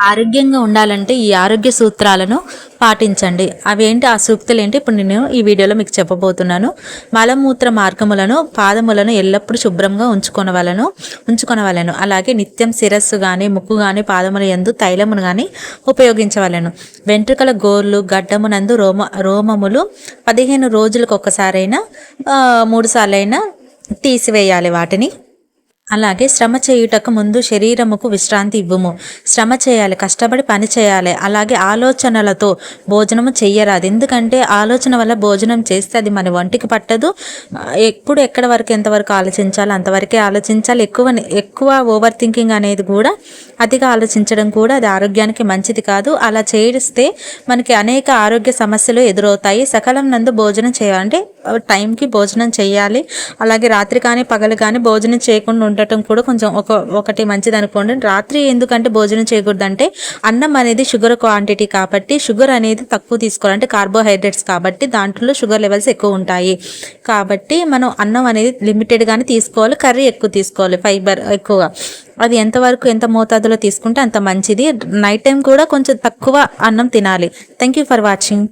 ఆరోగ్యంగా ఉండాలంటే ఈ ఆరోగ్య సూత్రాలను పాటించండి. అవేంటి? ఆ సూక్తులు ఏంటి ఇప్పుడు నేను ఈ వీడియోలో మీకు చెప్పబోతున్నాను. మలమూత్ర మార్గములను పాదములను ఎల్లప్పుడూ శుభ్రంగా ఉంచుకొనవలను ఉంచుకొనవలను. అలాగే నిత్యం శిరస్సు కానీ ముక్కు కానీ పాదముల యందు తైలమును కానీ ఉపయోగించవలను. వెంట్రుకల గోర్లు గడ్డమునందు రోమ రోమములు పదిహేను రోజులకు ఒక్కసారైనా ఆ, మూడు సార్లైనా తీసివేయాలి వాటిని. అలాగే శ్రమ చేయుటకు ముందు శరీరముకు విశ్రాంతి ఇవ్వము. శ్రమ చేయాలి కష్టపడి పని చేయాలి. అలాగే ఆలోచనలతో భోజనము చెయ్యరాదు. ఎందుకంటే ఆలోచన వల్ల భోజనం చేస్తే అది మన ఒంటికి పట్టదు. ఎప్పుడు ఎక్కడ వరకు ఎంతవరకు ఆలోచించాలో అంతవరకే ఆలోచించాలి. ఎక్కువ ఎక్కువ ఓవర్ థింకింగ్ అనేది కూడా అతిగా ఆలోచించడం కూడా అది ఆరోగ్యానికి మంచిది కాదు. అలా చేయిస్తే మనకి అనేక ఆరోగ్య సమస్యలు ఎదురవుతాయి. సకాలం నందు భోజనం చేయాలంటే టైంకి భోజనం చేయాలి. అలాగే రాత్రి కానీ పగలు కానీ భోజనం చేయకుండా ఉండటం కూడా కొంచెం ఒక ఒకటి మంచిది అనుకోండి. రాత్రి ఎందుకంటే భోజనం చేయకూడదంటే అన్నం అనేది షుగర్ క్వాంటిటీ కాబట్టి షుగర్ అనేది తక్కువ తీసుకోవాలంటే కార్బోహైడ్రేట్స్ కాబట్టి దాంట్లో షుగర్ లెవెల్స్ ఎక్కువ ఉంటాయి. కాబట్టి మనం అన్నం అనేది లిమిటెడ్గానే తీసుకోవాలి. కర్రీ ఎక్కువ తీసుకోవాలి. ఫైబర్ ఎక్కువగా. అది ఎంతవరకు ఎంత మోతాదులో తీసుకుంటే అంత మంచిది. నైట్ టైం కూడా కొంచెం తక్కువ అన్నం తినాలి. Thank you for watching.